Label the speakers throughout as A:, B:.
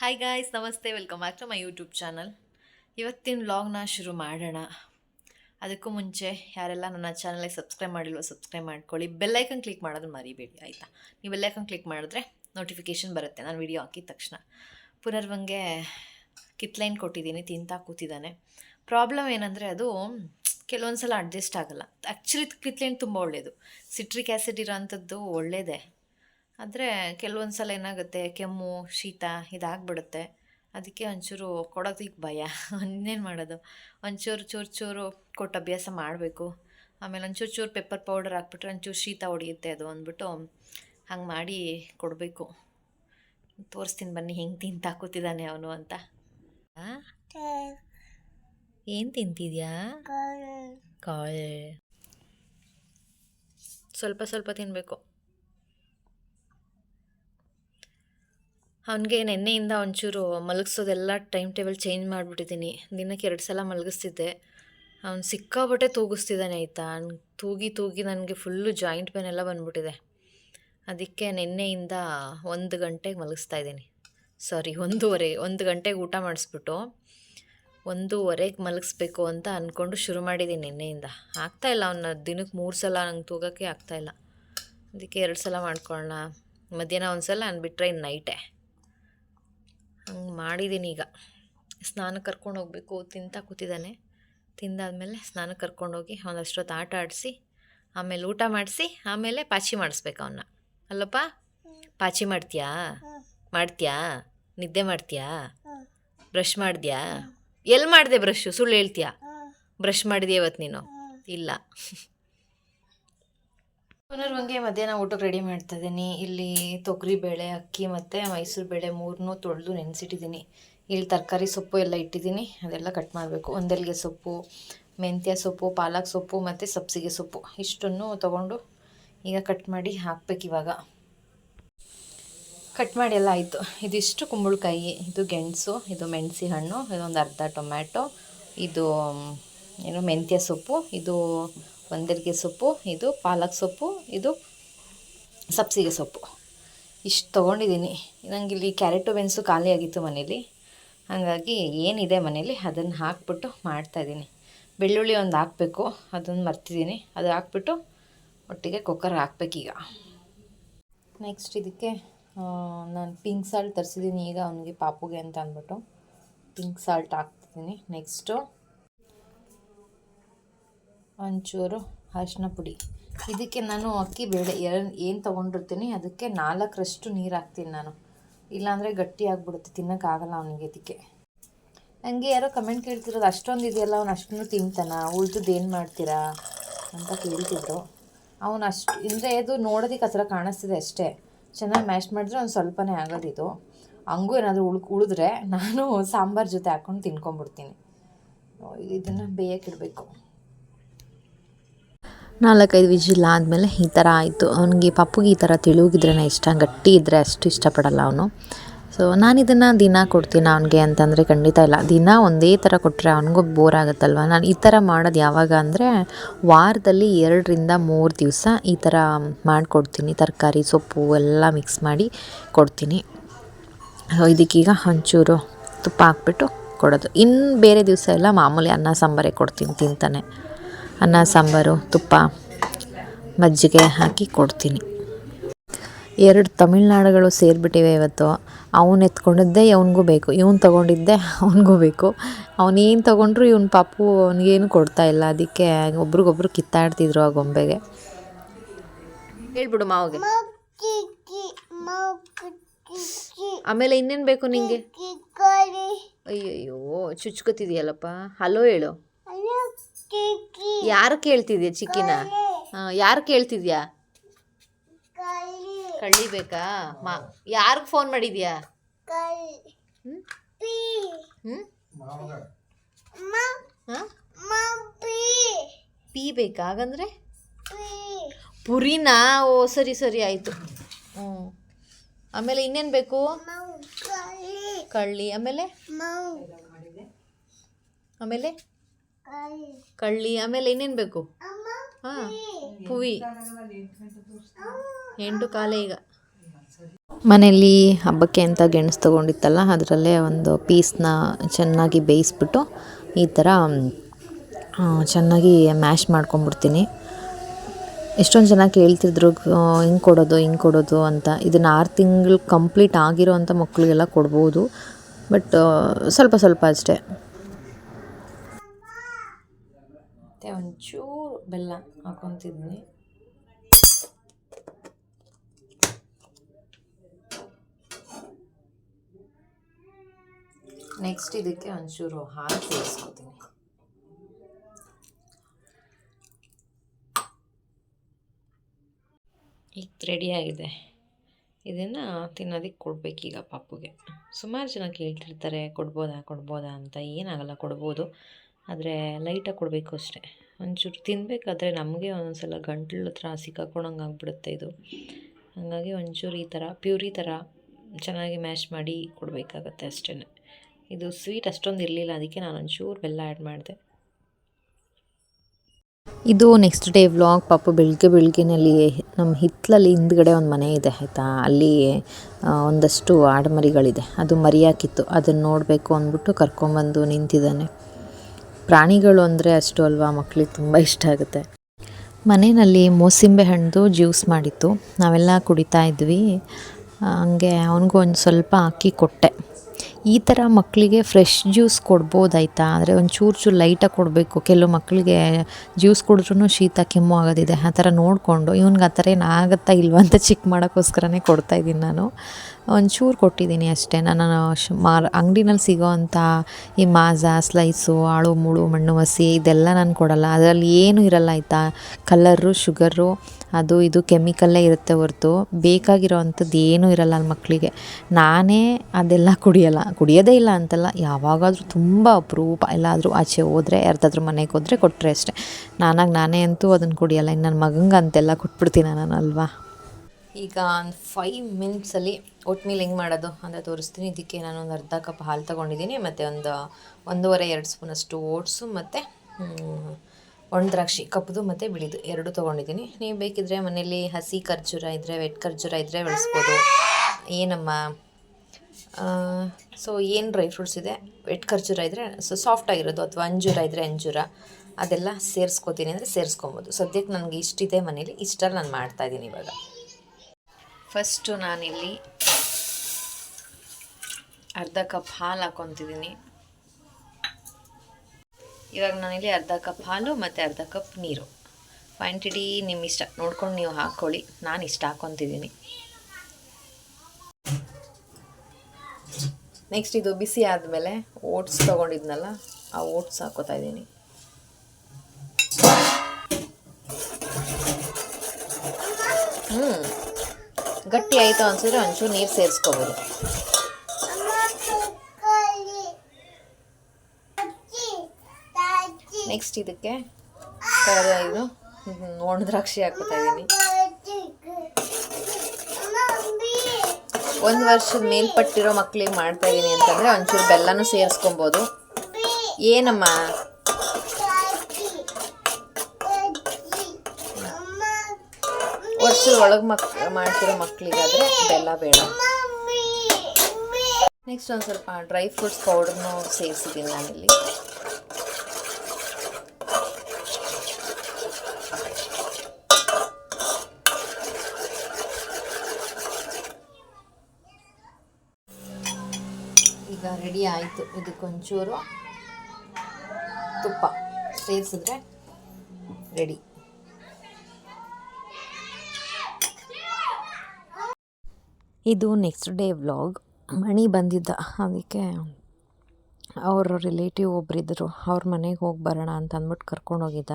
A: Hi guys ನಮಸ್ತೆ. Welcome back to my YouTube channel ಇವತ್ತಿನ ವ್ಲಾಗ್ನ ಶುರು ಮಾಡೋಣ. ಅದಕ್ಕೂ ಮುಂಚೆ ಯಾರೆಲ್ಲ ನನ್ನ ಚಾನಲಿಗೆ ಸಬ್ಸ್ಕ್ರೈಬ್ ಮಾಡಿಲ್ವೋ ಸಬ್ಸ್ಕ್ರೈಬ್ ಮಾಡ್ಕೊಳ್ಳಿ. ಬೆಲ್ಲೈಕನ್ ಕ್ಲಿಕ್ ಮಾಡೋದು ಮರಿಬೇಡಿ, ಆಯಿತಾ? ನೀವು ಬೆಲ್ಲೈಕನ್ ಕ್ಲಿಕ್ ಮಾಡಿದ್ರೆ ನೋಟಿಫಿಕೇಷನ್ ಬರುತ್ತೆ. ನಾನು ವಿಡಿಯೋ ಹಾಕಿದ ತಕ್ಷಣ. ಪುನರ್ವಂಗೆ ಕಿತ್ಲೈನ್ ಕೊಟ್ಟಿದ್ದೀನಿ, ತಿಂತಾ ಕೂತಿದ್ದಾನೆ. ಪ್ರಾಬ್ಲಮ್ ಏನಂದರೆ ಅದು ಕೆಲವೊಂದು ಸಲ ಅಡ್ಜಸ್ಟ್ ಆಗಲ್ಲ ಆ್ಯಕ್ಚುಲಿ ಕಿತ್ಲೈನ್ ತುಂಬ ಒಳ್ಳೆಯದು ಸಿಟ್ರಿಕ್ ಆ್ಯಸಿಡ್ ಇರೋವಂಥದ್ದು ಒಳ್ಳೆಯದೇ ಆದರೆ ಕೆಲವೊಂದು ಸಲ ಏನಾಗುತ್ತೆ ಕೆಮ್ಮು ಶೀತ ಇದಾಗ್ಬಿಡುತ್ತೆ. ಅದಕ್ಕೆ ಒಂಚೂರು ಕೊಡೋದಕ್ಕೆ ಭಯ. ಇನ್ನೇನು ಮಾಡೋದು? ಒಂಚೂರು ಚೂರು ಚೂರು ಕೊಟ್ಟು ಅಭ್ಯಾಸ ಮಾಡಬೇಕು. ಆಮೇಲೆ ಒಂಚೂರು ಚೂರು ಪೆಪ್ಪರ್ ಪೌಡರ್ ಹಾಕ್ಬಿಟ್ರೆ ಒಂಚೂರು ಶೀತ ಹೊಡೆಯುತ್ತೆ ಅದು ಅಂದ್ಬಿಟ್ಟು ಹಂಗೆ ಮಾಡಿ ಕೊಡಬೇಕು. ತೋರಿಸ್ತೀನಿ ಬನ್ನಿ ಹೆಂಗೆ ತಿಂತಾ ಕೂತಿದ್ದಾನೆ ಅವನು ಅಂತ. ಏನು ತಿಂತಿದ್ಯಾ? ಕಾಳು. ಸ್ವಲ್ಪ ಸ್ವಲ್ಪ ತಿನ್ನಬೇಕು ಅವನಿಗೆ ನಿನ್ನೆಯಿಂದ ಒಂಚೂರು ಮಲಗಿಸೋದೆಲ್ಲ ಟೈಮ್ ಟೇಬಲ್ ಚೇಂಜ್ ಮಾಡಿಬಿಟ್ಟಿದ್ದೀನಿ. ದಿನಕ್ಕೆ ಎರಡು ಸಲ ಮಲಗಿಸ್ತಿದ್ದೆ. ಅವ್ನು ಸಿಕ್ಕಾಬಟ್ಟೆ ತೂಗಿಸ್ತಿದ್ದಾನೆ ಆಯಿತಾ? ಅವ್ನು ತೂಗಿ ತೂಗಿ ನನಗೆ ಫುಲ್ಲು ಜಾಯಿಂಟ್ ಪೇನ್ ಎಲ್ಲ ಬಂದ್ಬಿಟ್ಟಿದೆ. ಅದಕ್ಕೆ ನಿನ್ನೆಯಿಂದ ಒಂದು ಗಂಟೆಗೆ ಮಲಗಿಸ್ತಾ ಇದ್ದೀನಿ. ಸಾರಿ, ಒಂದೂವರೆ, ಒಂದು ಗಂಟೆಗೆ ಊಟ ಮಾಡಿಸ್ಬಿಟ್ಟು ಒಂದೂವರೆಗೆ ಮಲಗಿಸ್ಬೇಕು ಅಂತ ಅಂದ್ಕೊಂಡು ಶುರು ಮಾಡಿದ್ದೀನಿ ನಿನ್ನೆಯಿಂದ. ಆಗ್ತಾಯಿಲ್ಲ ಅವನ ದಿನಕ್ಕೆ ಮೂರು ಸಲ ನಂಗೆ ತೂಗೋಕ್ಕೆ ಆಗ್ತಾಯಿಲ್ಲ ಅದಕ್ಕೆ ಎರಡು ಸಲ ಮಾಡ್ಕೊಳ್ಳೋಣ. ಮಧ್ಯಾಹ್ನ ಒಂದು ಸಲ ಅಂದ್ಬಿಟ್ರೆ ಇನ್ನು ನೈಟೇ. ಹಂಗೆ ಮಾಡಿದ್ದೀನಿ ಈಗ. ಸ್ನಾನ ಕರ್ಕೊಂಡು ಹೋಗಬೇಕು ತಿಂತಾ ಕೂತಿದ್ದಾನೆ. ತಿಂದಾದಮೇಲೆ ಸ್ನಾನ ಕರ್ಕೊಂಡೋಗಿ ಒಂದಷ್ಟೊತ್ತು ಆಟ ಆಡಿಸಿ, ಆಮೇಲೆ ಊಟ ಮಾಡಿಸಿ, ಆಮೇಲೆ ಪಾಚಿ ಮಾಡಿಸ್ಬೇಕು ಅವನ್ನ ಅಲ್ಲಪ್ಪ, ಪಾಚಿ ಮಾಡ್ತೀಯಾ? ಮಾಡ್ತೀಯಾ? ನಿದ್ದೆ ಮಾಡ್ತೀಯಾ? ಬ್ರಷ್ ಮಾಡಿದ್ಯಾ? ಎಲ್ಲಿ ಮಾಡಿದೆ ಬ್ರಷು? ಸುಳ್ಳು ಹೇಳ್ತೀಯಾ? ಬ್ರಷ್ ಮಾಡಿದ್ಯಾ ಇವತ್ತು ನೀನು? ಇಲ್ಲ. ಪುನರ್ವಂಗೆ ಮಧ್ಯಾಹ್ನ ಊಟಕ್ಕೆ ರೆಡಿ ಮಾಡ್ತಾ ಇದ್ದೀನಿ ಇಲ್ಲಿ ತೊಗರಿ ಬೇಳೆ, ಅಕ್ಕಿ ಮತ್ತು ಮೈಸೂರು ಬೇಳೆ ಮೂರನ್ನೂ ತೊಳೆದು ನೆನೆಸಿಟ್ಟಿದ್ದೀನಿ. ಇಲ್ಲಿ ತರಕಾರಿ ಸೊಪ್ಪು ಎಲ್ಲ ಇಟ್ಟಿದ್ದೀನಿ. ಅದೆಲ್ಲ ಕಟ್ ಮಾಡಬೇಕು. ಒಂದೆಲ್ಗೆ ಸೊಪ್ಪು, ಮೆಂತ್ಯ ಸೊಪ್ಪು, ಪಾಲಕ್ ಸೊಪ್ಪು ಮತ್ತು ಸಬ್ಸಿಗೆ ಸೊಪ್ಪು. ಇಷ್ಟನ್ನು ತೊಗೊಂಡು ಈಗ ಕಟ್ ಮಾಡಿ ಹಾಕ್ಬೇಕು ಇವಾಗ. ಕಟ್ ಮಾಡಿ ಎಲ್ಲ ಆಯಿತು. ಇದಿಷ್ಟು ಕುಂಬಳಕಾಯಿ, ಇದು ಗೆಣಸು, ಇದು ಮೆಣಸಿ ಹಣ್ಣು ಇದೊಂದು ಅರ್ಧ ಟೊಮ್ಯಾಟೊ, ಇದು, ಏನು, ಮೆಂತ್ಯ ಸೊಪ್ಪು, ಇದು ಒಂದೆಲ್ಗೆ ಸೊಪ್ಪು, ಇದು ಪಾಲಕ್ ಸೊಪ್ಪು, ಇದು ಸಬ್ಸಿಗೆ ಸೊಪ್ಪು. ಇಷ್ಟು ತೊಗೊಂಡಿದ್ದೀನಿ ನಂಗೆ ಇಲ್ಲಿ ಕ್ಯಾರೆಟು ಬೆನ್ಸು ಖಾಲಿ ಆಗಿತ್ತು ಮನೇಲಿ. ಹಾಗಾಗಿ ಏನಿದೆ ಮನೇಲಿ ಅದನ್ನು ಹಾಕ್ಬಿಟ್ಟು ಮಾಡ್ತಾಯಿದ್ದೀನಿ ಬೆಳ್ಳುಳ್ಳಿ ಒಂದು ಹಾಕಬೇಕು, ಅದನ್ನು ಮರ್ತಿದ್ದೀನಿ ಅದು ಹಾಕ್ಬಿಟ್ಟು ಒಟ್ಟಿಗೆ ಕುಕ್ಕರ್ ಹಾಕ್ಬೇಕೀಗ. ನೆಕ್ಸ್ಟ್ ಇದಕ್ಕೆ ನಾನು ಪಿಂಕ್ ಸಾಲ್ಟ್ ತರಿಸಿದ್ದೀನಿ ಈಗ ಅವನಿಗೆ ಪಾಪುಗೆ ಅಂತ ಅಂದ್ಬಿಟ್ಟು ಪಿಂಕ್ ಸಾಲ್ಟ್ ಹಾಕ್ತಿದ್ದೀನಿ ನೆಕ್ಸ್ಟು ಒಂಚೂರು ಅರಿಶಿನ ಪುಡಿ. ಇದಕ್ಕೆ ನಾನು ಅಕ್ಕಿ, ಬೇಳೆ ಏನು ತೊಗೊಂಡಿರ್ತೀನಿ, ಅದಕ್ಕೆ ನಾಲ್ಕರಷ್ಟು ನೀರು ಹಾಕ್ತೀನಿ ನಾನು. ಇಲ್ಲಾಂದರೆ ಗಟ್ಟಿ ಆಗಿಬಿಡುತ್ತೆ ತಿನ್ನೋಕ್ಕಾಗಲ್ಲ ಅವನಿಗೆ ಇದಕ್ಕೆ ನನಗೆ ಯಾರೋ ಕಮೆಂಟ್ ಕೇಳ್ತಿರೋದು, ಅಷ್ಟೊಂದು ಇದೆಯಲ್ಲ, ಅವ್ನು ಅಷ್ಟನ್ನು ತಿಂತಾನ, ಉಳ್ದದ್ದು ಏನು ಮಾಡ್ತೀರಾ? ಅಂತ ಕೇಳ್ತಿದ್ರು. ಅವನು ಅಷ್ಟು, ಅಂದರೆ ಅದು ನೋಡೋದಕ್ಕೆ ಆ ಥರ ಕಾಣಿಸ್ತಿದೆ ಅಷ್ಟೇ. ಚೆನ್ನಾಗಿ ಮ್ಯಾಶ್ ಮಾಡಿದ್ರೆ ಒಂದು ಸ್ವಲ್ಪನೇ ಆಗೋದಿದು ಹಂಗೂ ಏನಾದರೂ ಉಳ್, ಉಳಿದ್ರೆ ನಾನು ಸಾಂಬಾರು ಜೊತೆ ಹಾಕ್ಕೊಂಡು ತಿನ್ಕೊಂಬಿಡ್ತೀನಿ ಇದನ್ನು ಬೇಯಕ್ಕಿಡಬೇಕು
B: ನಾಲ್ಕೈದು ವಿಜಿಲ್ ಆದಮೇಲೆ ಈ ಥರ ಆಯಿತು. ಅವನಿಗೆ ಪಪ್ಪುಗೆ ಈ ಥರ ತಿಳುಗಿದ್ರೇ ಇಷ್ಟ, ಗಟ್ಟಿ ಇದ್ದರೆ ಅಷ್ಟು ಇಷ್ಟಪಡಲ್ಲ ಅವನು. ಸೊ ನಾನು ಇದನ್ನು ದಿನ ಕೊಡ್ತೀನಿ ಅವನಿಗೆ ಅಂತಂದರೆ ಖಂಡಿತ ಇಲ್ಲ. ದಿನ ಒಂದೇ ಥರ ಕೊಟ್ಟರೆ ಅವನಿಗೂ ಬೋರ್ ಆಗುತ್ತಲ್ವ? ನಾನು ಈ ಥರ ಮಾಡೋದು ಯಾವಾಗ ಅಂದರೆ ವಾರದಲ್ಲಿ ಎರಡರಿಂದ ಮೂರು ದಿವಸ ಈ ಥರ ಮಾಡಿಕೊಡ್ತೀನಿ. ತರಕಾರಿ, ಸೊಪ್ಪು ಎಲ್ಲ ಮಿಕ್ಸ್ ಮಾಡಿ ಕೊಡ್ತೀನಿ. ಇದಕ್ಕೀಗ ಒಂಚೂರು ತುಪ್ಪ ಹಾಕ್ಬಿಟ್ಟು ಕೊಡೋದು. ಇನ್ನು ಬೇರೆ ದಿವಸ ಎಲ್ಲ ಮಾಮೂಲಿ ಅನ್ನ, ಸಾಂಬಾರೇ ಕೊಡ್ತೀನಿ ತಿಂತಾನೆ. ಅನ್ನ ಸಾಂಬಾರು ತುಪ್ಪ ಮಜ್ಜಿಗೆ ಹಾಕಿ ಕೊಡ್ತೀನಿ. ಎರಡು ತಮಿಳ್ನಾಡುಗಳು ಸೇರಿಬಿಟ್ಟಿವೆ ಇವತ್ತು. ಅವನು ಎತ್ಕೊಂಡಿದ್ದೆ ಅವನಿಗೂ ಬೇಕು. ಇವನು ತೊಗೊಂಡಿದ್ದೆ ಅವನಿಗೂ ಬೇಕು. ಅವನೇನು ತೊಗೊಂಡ್ರು ಇವನ ಪಾಪು ಅವನಿಗೇನು ಕೊಡ್ತಾ ಇಲ್ಲ. ಅದಕ್ಕೆ ಒಬ್ರಿಗೊಬ್ರು ಕಿತ್ತಾಡ್ತಿದ್ರು ಆ ಗೊಂಬೆಗೆ.
A: ಹೇಳ್ಬಿಡು ಮಾವಿಗೆ. ಆಮೇಲೆ ಇನ್ನೇನು ಬೇಕು ನಿಂಗೆ? ಅಯ್ಯಯ್ಯೋ ಚುಚ್ಕೋತಿದ್ಯಲ್ಲಪ್ಪ. ಹಲೋ ಹೇಳು. ಯಾರು ಕೇಳ್ತಿದ್ಯಾ ಚಿಕ್ಕಿನ? ಯಾರು ಕೇಳ್ತಿದ್ಯಾ? ಕಳ್ಳಿ. ಬೇಕಾ? ಮಾ ಯಾರಿಗೆ ಫೋನ್ ಮಾಡಿದ್ಯಾ? ಪೀ. ಬೇಕಾ ಹಾಗಂದ್ರೆ? ಪುರಿನಾ? ಓ ಸರಿ ಸರಿ ಆಯಿತು. ಹ್ಞೂ ಆಮೇಲೆ ಇನ್ನೇನು ಬೇಕು? ಕಳ್ಳಿ. ಆಮೇಲೆ? ಆಮೇಲೆ? ಕಳ್ಳಿ, ಆಮೇಲೆ ಇನ್ನೇನು ಬೇಕು? ಹಾಂ ಹೂವಿ ಎಂಟು ಕಾಲೇ ಈಗ. ಮನೆಯಲ್ಲಿ ಹಬ್ಬಕ್ಕೆ ಅಂತ ಗೆಣಸು ತೊಗೊಂಡಿತ್ತಲ್ಲ, ಅದರಲ್ಲೇ ಒಂದು ಪೀಸ್ನ ಚೆನ್ನಾಗಿ ಬೇಯಿಸ್ಬಿಟ್ಟು ಈ ಥರ ಚೆನ್ನಾಗಿ ಮ್ಯಾಶ್ ಮಾಡ್ಕೊಂಬಿಡ್ತೀನಿ. ಎಷ್ಟೊಂದು ಜನ ಕೇಳ್ತಿದ್ರು ಹಿಂಗೆ ಕೊಡೋದು ಹಿಂಗೆ ಕೊಡೋದು ಅಂತ. ಇದನ್ನು ಆರು ತಿಂಗಳು ಕಂಪ್ಲೀಟ್ ಆಗಿರೋ ಅಂಥ ಮಕ್ಕಳಿಗೆಲ್ಲ ಕೊಡ್ಬೋದು. ಬಟ್ ಸ್ವಲ್ಪ ಸ್ವಲ್ಪ ಅಷ್ಟೇ.
C: ಒಂಚೂರು ಬೆಲ್ಲ ಹಾಕೊತಿದ್ದೀನಿ ನೆಕ್ಸ್ಟ್ ಇದಕ್ಕೆ ಒಂಚೂರು ಹಾಲು ಸೇರಿಸ್ಕೊತೀನಿ. ಈಗ ರೆಡಿಯಾಗಿದೆ ಇದನ್ನು ತಿನ್ನೋದಕ್ಕೆ ಕೊಡಬೇಕೀಗ ಪಾಪುಗೆ ಸುಮಾರು ಜನ ಕೇಳ್ತಿರ್ತಾರೆ, ಕೊಡ್ಬೋದಾ ಕೊಡ್ಬೋದಾ ಅಂತ ಏನಾಗಲ್ಲ, ಕೊಡ್ಬೋದು. ಆದರೆ ಲೈಟಾಗಿ ಕೊಡಬೇಕು ಅಷ್ಟೇ. ಒಂಚೂರು ತಿನ್ನಬೇಕಾದ್ರೆ ನಮಗೆ ಒಂದೊಂದ್ಸಲ ಗಂಟ್ಲು ಹತ್ರ ಸಿಕ್ಕಾಕೊಂಡಂಗೆ ಆಗಿಬಿಡುತ್ತೆ ಇದು. ಹಾಗಾಗಿ ಒಂಚೂರು ಈ ಥರ ಪ್ಯೂರಿ ಥರ ಚೆನ್ನಾಗಿ ಮ್ಯಾಶ್ ಮಾಡಿ ಕೊಡಬೇಕಾಗತ್ತೆ ಅಷ್ಟೇ ಇದು ಸ್ವೀಟ್ ಅಷ್ಟೊಂದು ಇರಲಿಲ್ಲ, ಅದಕ್ಕೆ ನಾನು ಒಂಚೂರು ಬೆಲ್ಲ ಆ್ಯಡ್ ಮಾಡಿದೆ.
A: ಇದು ನೆಕ್ಸ್ಟ್ ಡೇ ವ್ಲಾಗ್ ಪಾಪ ಬೆಳಗ್ಗೆ ಬೆಳಗ್ಗೆನಲ್ಲಿ ನಮ್ಮ ಹಿತ್ತಲಲ್ಲಿ ಹಿಂದ್ಗಡೆ ಒಂದು ಮನೆ ಇದೆ, ಆಯಿತಾ? ಅಲ್ಲಿ ಒಂದಷ್ಟು ಆಡುಮರಿಗಳಿದೆ ಅದು ಮರಿಯಾಕಿತ್ತು. ಅದನ್ನು ನೋಡಬೇಕು ಅಂದ್ಬಿಟ್ಟು ಕರ್ಕೊಂಬಂದು ನಿಂತಿದ್ದಾನೆ. ಪ್ರಾಣಿಗಳು ಅಂದರೆ ಅಷ್ಟು ಅಲ್ವಾ ಮಕ್ಕಳಿಗೆ ತುಂಬ ಇಷ್ಟ ಆಗುತ್ತೆ. ಮನೆಯಲ್ಲಿ ಮೋಸಿಂಬೆ ಹಣ್ಣು ಜ್ಯೂಸ್ ಮಾಡಿತ್ತು. ನಾವೆಲ್ಲ ಕುಡಿತಾ ಇದ್ವಿ. ಹಂಗೆ ಅವನಿಗೂ ಒಂದು ಸ್ವಲ್ಪ ಹಾಕಿ ಕೊಟ್ಟೆ. ಈ ಥರ ಮಕ್ಕಳಿಗೆ ಫ್ರೆಶ್ ಜ್ಯೂಸ್ ಕೊಡ್ಬೋದಾಯ್ತಾ ಆದರೆ ಒಂದು ಚೂರು ಚೂರು ಲೈಟಾಗಿ ಕೊಡಬೇಕು. ಕೆಲವು ಮಕ್ಕಳಿಗೆ ಜ್ಯೂಸ್ ಕುಡಿದ್ರೂ ಶೀತ ಕೆಮ್ಮು ಆಗೋದಿದೆ. ಆ ಥರ ನೋಡಿಕೊಂಡು, ಇವನಿಗೆ ಆ ಥರ ಏನು ಆಗುತ್ತಾ ಇಲ್ವಾ? ಅಂತ ಚಿಕ್ ಮಾಡೋಕ್ಕೋಸ್ಕರನೇ ಕೊಡ್ತಾಯಿದ್ದೀನಿ ನಾನು. ಒಂಚೂರು ಕೊಟ್ಟಿದ್ದೀನಿ ಅಷ್ಟೇ. ನಾನು ಮಾರ್ ಅಂಗಡಿನಲ್ಲಿ ಸಿಗೋ ಅಂಥ ಈ ಮಾಜಾ, ಸ್ಲೈಸು, ಆಳು, ಮುಳು, ಮಣ್ಣು ಹಸಿ ಇದೆಲ್ಲ ನಾನು ಕೊಡಲ್ಲ. ಅದರಲ್ಲಿ ಏನೂ ಇರಲ್ಲ ಆಯಿತಾ? ಕಲ್ಲರು, ಶುಗರು, ಅದು ಇದು ಕೆಮಿಕಲ್ಲೇ ಇರುತ್ತೆ ಹೊರತು. ಬೇಕಾಗಿರೋ ಅಂಥದ್ದು ಏನೂ ಇರಲ್ಲ ಅಲ್ಲಿ ಮಕ್ಕಳಿಗೆ. ನಾನೇ ಅದೆಲ್ಲ ಕುಡಿಯಲ್ಲ. ಕುಡಿಯೋದೇ ಇಲ್ಲ ಅಂತಲ್ಲ. ಯಾವಾಗಾದರೂ ತುಂಬ ಅಪರೂಪ. ಎಲ್ಲಾದರೂ ಆಚೆ ಹೋದರೆ, ಯಾರ್ದಾದ್ರೂ ಮನೆಗೆ ಹೋದರೆ ಕೊಟ್ಟರೆ ಅಷ್ಟೇ. ನಾನಾಗಿ ನಾನೇ ಅಂತೂ ಅದನ್ನು ಕುಡಿಯಲ್ಲ. ಇನ್ನು ನನ್ನ ಮಗಂಗೆ ಅಂತೆಲ್ಲ ಕೊಟ್ಬಿಡ್ತೀನಿ ನಾನು ಅಲ್ವಾ
C: ಈಗ ಒಂದು ಫೈವ್ ಮಿನಿಟ್ಸಲ್ಲಿ ಓಟ್ ಮೀಲ್ ಹೆಂಗೆ ಮಾಡೋದು ಅಂತ ತೋರಿಸ್ತೀನಿ. ಇದಕ್ಕೆ ನಾನು ಒಂದು ಅರ್ಧ ಕಪ್ ಹಾಲು ತೊಗೊಂಡಿದ್ದೀನಿ. ಮತ್ತು ಒಂದು ಒಂದೂವರೆ, ಎರಡು ಸ್ಪೂನಷ್ಟು ಓಟ್ಸು ಮತ್ತು ಒಣ ದ್ರಾಕ್ಷಿ ಕಪ್ಪದು ಮತ್ತು ಬಿಳಿದು ಎರಡು ತೊಗೊಂಡಿದ್ದೀನಿ. ನೀವು ಬೇಕಿದ್ರೆ ಮನೇಲಿ ಹಸಿ ಖರ್ಜೂರ ಇದ್ದರೆ ವೆಟ್ ಖರ್ಜೂರ ಇದ್ದರೆ ಬೆಳೆಸ್ಬೋದು. ಏನಮ್ಮ ಸೊ ಏನು ಡ್ರೈ ಫ್ರೂಟ್ಸ್ ಇದೆ? ವೆಟ್ ಖರ್ಜೂರ ಇದ್ದರೆ ಸೊ ಸಾಫ್ಟ್ ಆಗಿರೋದು ಅಥವಾ ಅಂಜೂರ ಇದ್ದರೆ ಅಂಜೂರ, ಅದೆಲ್ಲ ಸೇರಿಸ್ಕೋತೀನಿ ಅಂದರೆ ಸೇರಿಸ್ಕೊಬೋದು. ಸದ್ಯಕ್ಕೆ ನನಗೆ ಇಷ್ಟಿದೆ ಮನೇಲಿ ಇಷ್ಟಲ್ಲಿ ನಾನು ಮಾಡ್ತಾಯಿದ್ದೀನಿ ಇವಾಗ. ಫಸ್ಟು ನಾನಿಲ್ಲಿ ಅರ್ಧ ಕಪ್ ಹಾಲು ಹಾಕೊತಿದ್ದೀನಿ. ಇವಾಗ ನಾನಿಲ್ಲಿ ಅರ್ಧ ಕಪ್ ಹಾಲು ಮತ್ತು ಅರ್ಧ ಕಪ್ ನೀರು. ಕ್ವಾಂಟಿಟಿ ನಿಮ್ಮ ಇಷ್ಟ. ನೋಡ್ಕೊಂಡು ನೀವು ಹಾಕ್ಕೊಳ್ಳಿ. ನಾನು ಇಷ್ಟ ಹಾಕ್ಕೊತಿದ್ದೀನಿ ನೆಕ್ಸ್ಟ್ ಇದು ಬಿಸಿ ಆದಮೇಲೆ ಓಟ್ಸ್ ತೊಗೊಂಡಿದ್ನಲ್ಲ, ಆ ಓಟ್ಸ್ ಹಾಕೋತಾ ಇದ್ದೀನಿ. ಹ್ಞೂ ಗಟ್ಟಿ ಆಯಿತು ಅನ್ಸಿದ್ರೆ ಒಂಚೂರು ನೀರು ಸೇರಿಸ್ಕೋಬೋದು. ನೆಕ್ಸ್ಟ್ ಇದಕ್ಕೆ? ಇದು? ಒಣ ದ್ರಾಕ್ಷಿ ಹಾಕೋತಾ ಇದ್ದೀನಿ ಒಂದು ವರ್ಷದ ಮೇಲ್ಪಟ್ಟಿರೋ ಮಕ್ಕಳಿಗೆ ಮಾಡ್ತಾ ಇದ್ದೀನಿ ಅಂತಂದರೆ ಒಂಚೂರು ಬೆಲ್ಲನೂ ಸೇರಿಸ್ಕೊಬೋದು. ಏನಮ್ಮ? ವರ್ಷದ ಒಳಗೆ ಮಕ್, ಮಾಡ್ತಿರೋ ಮಕ್ಕಳಿಗಾದರೆ ಬೆಲ್ಲ ಬೇಡ. ನೆಕ್ಸ್ಟ್ ಒಂದು ಸ್ವಲ್ಪ ಡ್ರೈ ಫ್ರೂಟ್ಸ್ ಪೌಡರ್ನು ಸೇರಿಸಿದ್ದೀನಿ ನಾನಿಲ್ಲಿ. ರೆಡಿ ಆಯಿತು. ಇದಕ್ಕೊಂಚೂರು ತುಪ್ಪ ಸೇರಿಸಿದ್ರೆ ರೆಡಿ.
A: ಇದು ನೆಕ್ಸ್ಟ್ ಡೇ ವ್ಲಾಗ್ ಮಣಿ ಬಂದಿದ್ದ. ಅದಕ್ಕೆ ಅವರು ರಿಲೇಟಿವ್ ಒಬ್ಬರಿದ್ದರು ಅವ್ರ ಮನೆಗೆ ಹೋಗಿ ಬರೋಣ ಅಂತ ಅಂದ್ಬಿಟ್ಟು ಕರ್ಕೊಂಡೋಗಿದ್ದ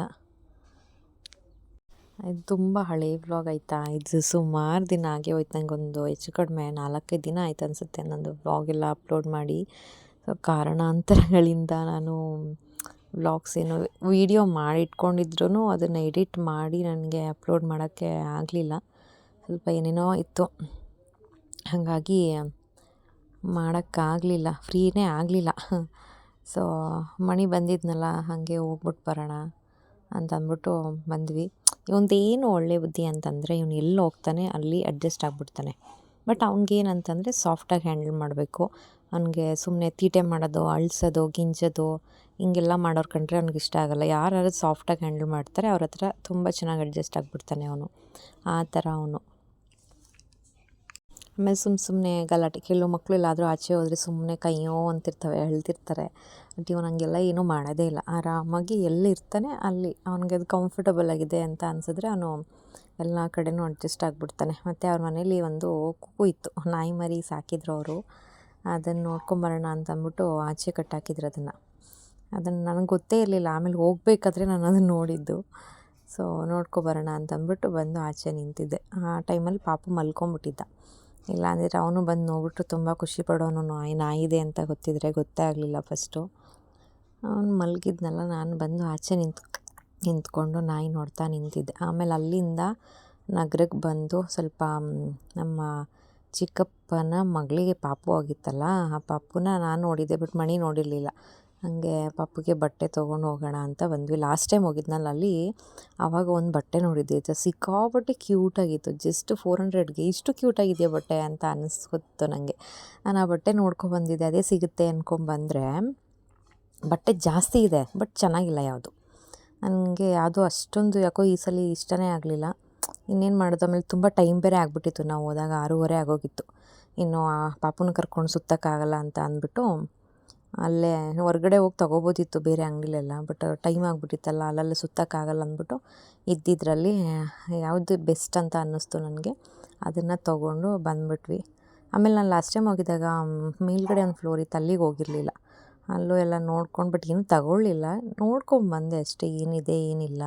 A: ಇದು ತುಂಬ ಹಳೆ ವ್ಲಾಗ್ ಆಯಿತಾ? ಇದು ಸುಮಾರು ದಿನ ಆಗೇ ಹೋಯ್ತು. ನನಗೊಂದು ಹೆಚ್ಚು ಕಡಿಮೆ ನಾಲ್ಕೈದು ದಿನ ಆಯ್ತು ಅನಿಸುತ್ತೆ ನನ್ನದು ವ್ಲಾಗ್ ಎಲ್ಲ ಅಪ್ಲೋಡ್ ಮಾಡಿ. ಸೊ ಕಾರಣಾಂತರಗಳಿಂದ ನಾನು ವ್ಲಾಗ್ಸ್ ಏನು ವೀಡಿಯೋ ಮಾಡಿಟ್ಕೊಂಡಿದ್ರು ಅದನ್ನು ಎಡಿಟ್ ಮಾಡಿ ನನಗೆ ಅಪ್ಲೋಡ್ ಮಾಡೋಕ್ಕೆ ಆಗಲಿಲ್ಲ. ಸ್ವಲ್ಪ ಏನೇನೋ ಇತ್ತು. ಹಾಗಾಗಿ ಮಾಡೋಕ್ಕಾಗಲಿಲ್ಲ ಫ್ರೀನೇ ಆಗಲಿಲ್ಲ. ಸೊ ಮಣಿ ಬಂದಿದ್ನಲ್ಲ, ಹಾಗೆ ಹೋಗ್ಬಿಟ್ಟು ಬರೋಣ ಅಂತ ಅಂದ್ಬಿಟ್ಟು ಬಂದ್ವಿ. ಇವನ್ದೇನು ಒಳ್ಳೆ ಬುದ್ಧಿ ಅಂತಂದರೆ ಇವನು ಎಲ್ಲಿ ಹೋಗ್ತಾನೆ ಅಲ್ಲಿ ಅಡ್ಜಸ್ಟ್ ಆಗಿಬಿಡ್ತಾನೆ. ಬಟ್ ಅವ್ನಿಗೇನಂತಂದರೆ ಸಾಫ್ಟಾಗಿ ಹ್ಯಾಂಡಲ್ ಮಾಡಬೇಕು. ಅವನಿಗೆ ಸುಮ್ಮನೆ ತೀಟೆ ಮಾಡೋದು, ಅಳಿಸೋದು, ಗಿಂಜೋದು, ಹಿಂಗೆಲ್ಲ ಮಾಡೋರು ಕಂಡ್ರೆ ಅವ್ನಿಗೆ ಇಷ್ಟ ಆಗೋಲ್ಲ ಯಾರು ಸಾಫ್ಟಾಗಿ ಹ್ಯಾಂಡಲ್ ಮಾಡ್ತಾರೆ, ಅವ್ರ ಹತ್ರ ತುಂಬ ಚೆನ್ನಾಗಿ ಅಡ್ಜಸ್ಟ್ ಆಗಿಬಿಡ್ತಾನೆ ಅವನು. ಆ ಥರ ಅವನು. ಆಮೇಲೆ ಸುಮ್ಮ ಸುಮ್ಮನೆ ಗಲಾಟೆ, ಕೆಲವು ಮಕ್ಕಳು ಎಲ್ಲಾದರೂ ಆಚೆ ಹೋದರೆ ಸುಮ್ಮನೆ ಕೈಯೋ ಅಂತಿರ್ತವೆ ಅಳ್ತಿರ್ತಾರೆ ಬಟ್ ಇವನು ಹಂಗೆಲ್ಲ ಏನೂ ಮಾಡೋದೇ ಇಲ್ಲ. ಆರಾಮಾಗಿ ಎಲ್ಲಿ ಇರ್ತಾನೆ ಅಲ್ಲಿ. ಅವ್ನಿಗೆ ಅದು ಕಂಫರ್ಟಬಲ್ ಆಗಿದೆ ಅಂತ ಅನಿಸಿದ್ರೆ ಅವನು ಎಲ್ಲ ಕಡೆನೂ ಅಡ್ಜಸ್ಟ್ ಆಗಿಬಿಡ್ತಾನೆ. ಮತ್ತು ಅವ್ರ ಮನೇಲಿ ಒಂದು ಕುಕ್ಕು ಇತ್ತು. ನಾಯಿ ಮರಿ ಸಾಕಿದ್ರು ಅವರು. ಅದನ್ನು ನೋಡ್ಕೊಂಬರೋಣ ಅಂತ ಅಂದ್ಬಿಟ್ಟು ಆಚೆ ಕಟ್ಟಾಕಿದ್ರು ಅದನ್ನು. ಅದನ್ನು ನನಗೆ ಗೊತ್ತೇ ಇರಲಿಲ್ಲ. ಆಮೇಲೆ ಹೋಗ್ಬೇಕಾದ್ರೆ ನಾನು ಅದನ್ನು ನೋಡಿದ್ದು. ಸೊ ನೋಡ್ಕೊಬರೋಣ ಅಂತಂದ್ಬಿಟ್ಟು ಬಂದು ಆಚೆ ನಿಂತಿದ್ದೆ. ಆ ಟೈಮಲ್ಲಿ ಪಾಪು ಮಲ್ಕೊಂಬಿಟ್ಟಿದ್ದ. ಇಲ್ಲಾಂದರೆ ಅವನು ಬಂದು ನೋಡ್ಬಿಟ್ಟು ತುಂಬ ಖುಷಿ ಪಡೋನು ನಾಯಿ, ನಾಯಿದೆ ಅಂತ ಗೊತ್ತಿದ್ರೆ ಗೊತ್ತೇ ಆಗಲಿಲ್ಲ ಫಸ್ಟು ಅವನು ಮಲಗಿದ್ನಲ್ಲ, ನಾನು ಬಂದು ಆಚೆ ನಿಂತು, ನಿಂತ್ಕೊಂಡು ನಾಯಿ ನೋಡ್ತಾ ನಿಂತಿದ್ದೆ. ಆಮೇಲೆ ಅಲ್ಲಿಂದ ನಗರಕ್ಕೆ ಬಂದು ಸ್ವಲ್ಪ ನಮ್ಮ ಚಿಕ್ಕಪ್ಪನ ಮಗಳಿಗೆ ಪಾಪು ಆಗಿತ್ತಲ್ಲ, ಆ ಪಾಪುನ ನಾನು ನೋಡಿದ್ದೆ ಬಟ್ ಮಣಿ ನೋಡಿರಲಿಲ್ಲ. ಹಾಗೆ ಪಾಪುಗೆ ಬಟ್ಟೆ ತೊಗೊಂಡು ಹೋಗೋಣ ಅಂತ ಬಂದ್ವಿ. ಲಾಸ್ಟ್ ಟೈಮ್ ಹೋಗಿದ್ನಲ್ಲ ಅಲ್ಲಿ ಆವಾಗ ಒಂದು ಬಟ್ಟೆ ನೋಡಿದ್ದೆ ಸಿಕ್ಕಾಪಟ್ಟೆ ಕ್ಯೂಟಾಗಿತ್ತು ಜಸ್ಟ್ ಫೋರ್ ಹಂಡ್ರೆಡ್ಗೆ ಇಷ್ಟು ಕ್ಯೂಟಾಗಿದೆಯಾ ಬಟ್ಟೆ ಅಂತ ಅನ್ನಿಸ್ಕೊತ್ತು ನನಗೆ ನಾನು ಆ ಬಟ್ಟೆ ನೋಡ್ಕೊಬಂದಿದ್ದೆ ಅದೇ ಸಿಗುತ್ತೆ ಅಂದ್ಕೊಂಬಂದರೆ ಬಟ್ಟೆ ಜಾಸ್ತಿ ಇದೆ ಬಟ್ ಚೆನ್ನಾಗಿಲ್ಲ ಯಾವುದು. ನನಗೆ ಯಾವುದು ಅಷ್ಟೊಂದು ಯಾಕೋ ಈ ಸಲ ಇಷ್ಟನೇ ಆಗಲಿಲ್ಲ. ಇನ್ನೇನು ಮಾಡೋದು? ಆಮೇಲೆ ತುಂಬ ಟೈಮ್ ಬೇರೆ ಆಗಿಬಿಟ್ಟಿತ್ತು. ನಾವು ಹೋದಾಗ ಆರೂವರೆ ಆಗೋಗಿತ್ತು. ಇನ್ನು ಆ ಪಾಪುನ ಕರ್ಕೊಂಡು ಸುತ್ತಕ್ಕಾಗಲ್ಲ ಅಂತ ಅಂದ್ಬಿಟ್ಟು ಅಲ್ಲೇ ಹೊರ್ಗಡೆ ಹೋಗಿ ತೊಗೋಬೋದಿತ್ತು ಬೇರೆ ಅಂಗಡಿಲೆಲ್ಲ ಬಟ್ ಟೈಮ್ ಆಗಿಬಿಟ್ಟಿತ್ತಲ್ಲ, ಅಲ್ಲಲ್ಲಿ ಸುತ್ತಕ್ಕಾಗಲ್ಲ ಅಂದ್ಬಿಟ್ಟು ಇದ್ದಿದ್ರಲ್ಲಿ ಯಾವುದು ಬೆಸ್ಟ್ ಅಂತ ಅನ್ನಿಸ್ತು ನನಗೆ, ಅದನ್ನು ತೊಗೊಂಡು ಬಂದ್ಬಿಟ್ವಿ. ಆಮೇಲೆ ನಾನು ಲಾಸ್ಟ್ ಟೈಮ್ ಹೋಗಿದ್ದಾಗ ಮೇಲುಗಡೆ ಒಂದು ಫ್ಲೋರ್ ಇತ್ತು, ಅಲ್ಲಿಗೆ ಹೋಗಿರಲಿಲ್ಲ. ಅಲ್ಲೂ ಎಲ್ಲ ನೋಡ್ಕೊಂಡು ಬಟ್ ಏನೂ ತಗೊಳ್ಳಿಲ್ಲ. ನೋಡ್ಕೊಂಬಂದೆ ಅಷ್ಟೇ, ಏನಿದೆ, ಏನಿಲ್ಲ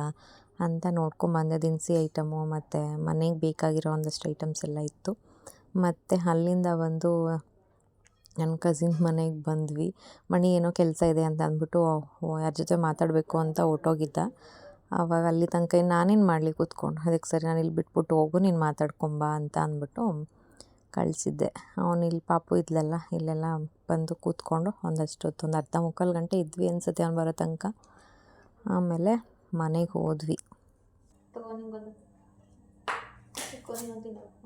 A: ಅಂತ ನೋಡ್ಕೊಂಬಂದೆ ದಿನಸಿ ಐಟಮು ಮತ್ತು ಮನೆಗೆ ಬೇಕಾಗಿರೋ ಒಂದಷ್ಟು ಐಟಮ್ಸ್ ಎಲ್ಲ ಇತ್ತು. ಮತ್ತು ಅಲ್ಲಿಂದ ಬಂದು ನನ್ನ ಕಸಿನ್ ಮನೆಗೆ ಬಂದ್ವಿ. ಮಣಿ, ಏನೋ ಕೆಲಸ ಇದೆ ಅಂತ ಅಂದ್ಬಿಟ್ಟು ಯಾರ ಜೊತೆ ಮಾತಾಡಬೇಕು ಅಂತ ಹೊರ್ಟೋಗಿದ್ದ. ಆವಾಗ ಅಲ್ಲಿ ತನಕ ನಾನೇನು ಮಾಡಲಿ ಕೂತ್ಕೊಂಡು. ಅದಕ್ಕೆ ಸರಿ, ನಾನು ಇಲ್ಲಿ ಬಿಟ್ಬಿಟ್ಟು ಹೋಗು, ನೀನು ಮಾತಾಡ್ಕೊಂಬ ಅಂತ ಅಂದ್ಬಿಟ್ಟು ಕಳಿಸಿದ್ದೆ. ಅವನು ಇಲ್ಲಿ ಪಾಪು ಇದ್ಲಲ್ಲ, ಇಲ್ಲೆಲ್ಲ ಬಂದು ಕೂತ್ಕೊಂಡು ಒಂದಷ್ಟು ಹೊತ್ತು, ಒಂದು ಅರ್ಧ ಮುಕ್ಕಾಲು ಗಂಟೆ ಇದ್ವಿ ಅನ್ಸುತ್ತೆ ಅವ್ನು ಬರೋ ತನಕ. ಆಮೇಲೆ ಮನೆಗೆ ಹೋದ್ವಿ.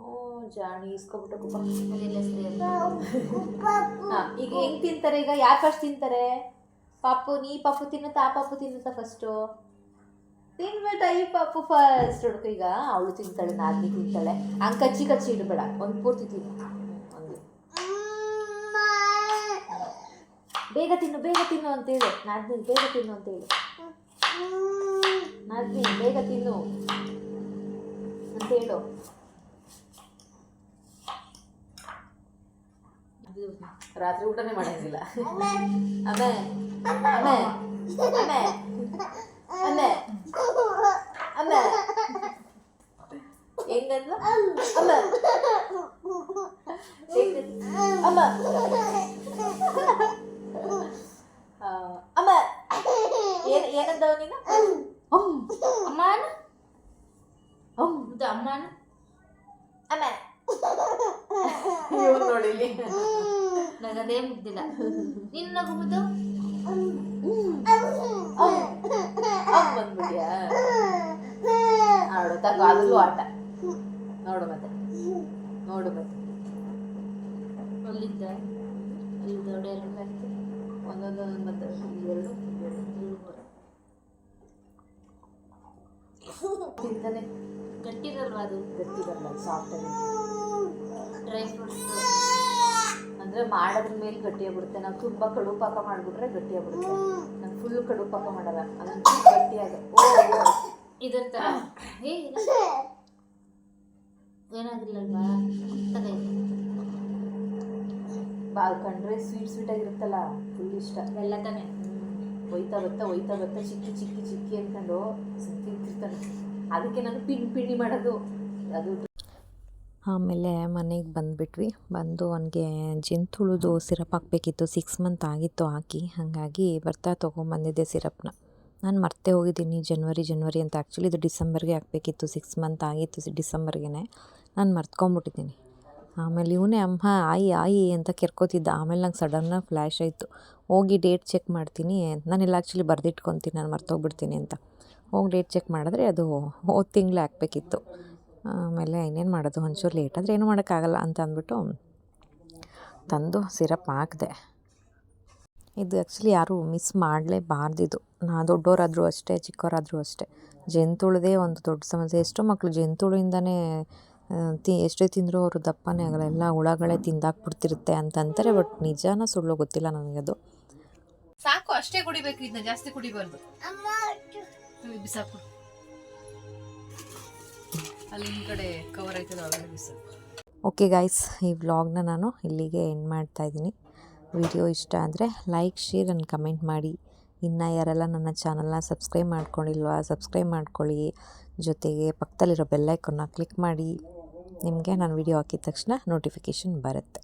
A: ಓ ಜಾಣಿ ಇಸ್ಕೊಬಿಟ್ಟು ಈಗ ಹೆಂಗ್ ತಿಂತಾರೆ? ಈಗ ಯಾರು ಫಸ್ಟ್ ತಿಂತಾರೆ? ಪಾಪು ನೀ ಪಾಪು ತಿನ್ನುತ್ತಾ? ಆ ಪಾಪು ತಿನ್ನುತ್ತಾ ಫಸ್ಟು ತಿನ್ಬೇಡ ಈ ಪಾಪು ಫಸ್ಟ್ ಹುಡುಕು ಈಗ ಅವಳು ತಿಂತಾಳೆ ನಾದಿನಿ ತಿಂತಾಳೆ. ಹಂಗೆ ಕಚ್ಚಿ ಕಚ್ಚಿ ಇಡಬೇಡ. ಒಂದು ಪೂರ್ತಿ ತಿನ್ನು. ಒಂದು ಬೇಗ ತಿನ್ನು ಬೇಗ ತಿನ್ನು ಅಂತ ಹೇಳು. ನಾದ್ನಿ ಬೇಗ ತಿನ್ನು ಅಂತ ಹೇಳು. ನಾದ್ನಿ ಬೇಗ ತಿನ್ನು. ಅಂತೇಳು ರಾತ್ರಿ ಊಟನೇ ಮಾಡಂಗಿಲ್ಲ ಅಮ್ಮೆ. ಅಮ್ಮೆ. ಅಮ್ಮೆ. ಅಮ್ಮೆ. ಅಮ್ಮೆ. ಹೆಂಗಂದ್ರು ಅಮ್ಮ? ಅಮ್ಮ. ಅಮ್ಮ. ಏನ್ ಏನಂದವ ನೀನು?
C: ನಗದೇ ಮುಗ್ದಿಲ್ಲ. ನಿನ್ನ
A: ಅಮ್ ಬಂದ್ಬಿಟ್ಯಾ? ನೋಡು, ತಗೋ ಅದ್ರಲ್ಲೂ ಆಟ. ನೋಡು ಮತ್ತೆ. ನೋಡು ಮತ್ತೆ.
C: ಅಲ್ಲಿದ್ದ ಅಲ್ಲಿ ದೊಡ್ಡ ಎರಡು ಹಾಕಿ
A: ಒಂದೊಂದು ಮತ್ತೆ ಎರಡು ತಿಂತಾನೆ.
C: ಗಟ್ಟಿರಲ್ವಾ ಅದು?
A: ಗಟ್ಟಿರಲ್ಲ ಸಾಫ್ಟ್
C: ಡ್ರೈ ಫ್ರೂಟ್ಸ್
A: ಅಂದ್ರೆ ಮಾಡೋದ್ರ ಮೇಲೆ ಗಟ್ಟಿಯಾಗ್ಬಿಡುತ್ತೆ ನಾವು ತುಂಬ ಕಡು ಪಾಕ ಮಾಡಿಬಿಟ್ರೆ ಗಟ್ಟಿಯಾಗ್ಬಿಡುತ್ತೆ ನಾನು ಫುಲ್ ಕಡು ಪಾಕ ಮಾಡಲ್ಲ. ಅದನ್ನ ಗಟ್ಟಿಯಾಗ.
C: ಇದರ ಇದು- ಏನಾಗಿಲ್ಲಲ್ವಾ.
A: ಬಾ ಕಂಡ್ರೆ ಸ್ವೀಟ್ ಸ್ವೀಟ್ ಆಗಿರುತ್ತಲ್ಲ. ಫುಲ್ ಇಷ್ಟ.
C: ಎಲ್ಲ ತಾನೆ.
A: ಒಯ್ತಾ ಬರ್ತಾ ಒಯ್ತಾ ಬರ್ತಾ ಚಿಕ್ಕಿ ಚಿಕ್ಕಿ ಚಿಕ್ಕಿ ಅಂದ್ಕೊಂಡು ತಿಂತಿರ್ತಾನೆ ಅದಕ್ಕೆ ನಾನು ಪಿಂಡಿ ಪಿಂಡಿ ಮಾಡೋದು. ಅದು ಆಮೇಲೆ ಮನೆಗೆ ಬಂದುಬಿಟ್ವಿ. ಬಂದು ಅವನಿಗೆ ಜಂತುಳುದು ಸಿರಪ್ ಹಾಕಬೇಕಿತ್ತು. ಸಿಕ್ಸ್ ಮಂತ್ ಆಗಿತ್ತು ಹಾಕಿ ಹಾಗಾಗಿ ಬರ್ತಾ ತೊಗೊಂಬಂದಿದ್ದೆ ಸಿರಪ್ನ. ನಾನು ಮರ್ತೆ ಹೋಗಿದ್ದೀನಿ ಜನ್ವರಿ ಜನ್ವರಿ ಅಂತ. ಆ್ಯಕ್ಚುಲಿ ಇದು ಡಿಸೆಂಬರ್ಗೆ ಹಾಕಬೇಕಿತ್ತು. ಸಿಕ್ಸ್ ಮಂತ್ ಆಗಿತ್ತು ಡಿಸೆಂಬರ್ಗೆ ನಾನು ಮರ್ತ್ಕೊಂಬಿಟ್ಟಿದ್ದೀನಿ. ಆಮೇಲೆ ಇವನೇ ಅಮ್ಮ, ಆಯಿ ಆಯಿ ಅಂತ ಕೆರ್ಕೋತಿದ್ದ. ಆಮೇಲೆ ನಂಗೆ ಸಡನ್ನಾಗಿ ಫ್ಲ್ಯಾಶ್ ಆಯಿತು. ಹೋಗಿ ಡೇಟ್ ಚೆಕ್ ಮಾಡ್ತೀನಿ. ನಾನೆಲ್ಲ ಆ್ಯಕ್ಚುಲಿ ಬರೆದಿಟ್ಕೊತೀನಿ. ನಾನು ಮರ್ತೋಗ್ಬಿಡ್ತೀನಿ ಅಂತ. ಹೋಗಿ ಡೇಟ್ ಚೆಕ್ ಮಾಡಿದ್ರೆ ಅದು ಹೋದ ತಿಂಗಳು ಹಾಕಬೇಕಿತ್ತು. ಆಮೇಲೆ ಇನ್ನೇನು ಮಾಡೋದು? ಒಂಚೂರು ಲೇಟ್ ಆದರೆ ಏನೂ ಮಾಡೋಕ್ಕಾಗಲ್ಲ ಅಂತ ಅಂದ್ಬಿಟ್ಟು ತಂದು ಸಿರಪ್ ಹಾಕಿದೆ. ಇದು ಆ್ಯಕ್ಚುಲಿ ಯಾರೂ ಮಿಸ್ ಮಾಡಲೇಬಾರ್ದಿದು. ನಾ ದೊಡ್ಡವರಾದರೂ ಅಷ್ಟೇ ಚಿಕ್ಕವರಾದರೂ ಅಷ್ಟೇ. ಜಂತುಳದೇ ಒಂದು ದೊಡ್ಡ ಸಮಸ್ಯೆ. ಎಷ್ಟೋ ಮಕ್ಕಳು ಜೇಂತುಳಿಂದನೇ ತಿ ಎಷ್ಟೇ ತಿಂದರೂ ಅವರು ದಪ್ಪನೇ ಆಗಲ್ಲ. ಎಲ್ಲ ಹುಳಗಳೇ ತಿಂದಾಕ್ಬಿಡ್ತಿರುತ್ತೆ ಅಂತ ಅಂತಾರೆ ಬಟ್ ನಿಜಾನ ಸುಳ್ಳು ಗೊತ್ತಿಲ್ಲ ನನಗೆ ಅದು.
C: ಸಾಕು ಅಷ್ಟೇ ಕುಡಿಬೇಕು ಇದನ್ನ ಜಾಸ್ತಿ ಕುಡಿಬಾರ್ದು. ಬಿಸಾಕು ಅಲ್ಲಿ ಕಡೆ
A: ಓಕೆ ಗಾಯ್ಸ್ ಈ ವ್ಲಾಗ್ನ ನಾನು ಇಲ್ಲಿಗೆ ಎಂಡ್ ಮಾಡ್ತಾ ಇದ್ದೀನಿ. ವಿಡಿಯೋ ಇಷ್ಟ ಆದರೆ ಲೈಕ್ ಶೇರ್ ಆ್ಯಂಡ್ ಕಮೆಂಟ್ ಮಾಡಿ. ಇನ್ನು ಯಾರೆಲ್ಲ ನನ್ನ ಚಾನಲ್ನ ಸಬ್ಸ್ಕ್ರೈಬ್ ಮಾಡ್ಕೊಂಡಿಲ್ವಾ ಸಬ್ಸ್ಕ್ರೈಬ್ ಮಾಡ್ಕೊಳ್ಳಿ. ಜೊತೆಗೆ ಪಕ್ಕದಲ್ಲಿರೋ ಬೆಲ್ಲೈಕನ್ನ ಕ್ಲಿಕ್ ಮಾಡಿ. ನಿಮಗೆ ನಾನು ವಿಡಿಯೋ ಹಾಕಿದ ತಕ್ಷಣ ನೋಟಿಫಿಕೇಷನ್ ಬರುತ್ತೆ.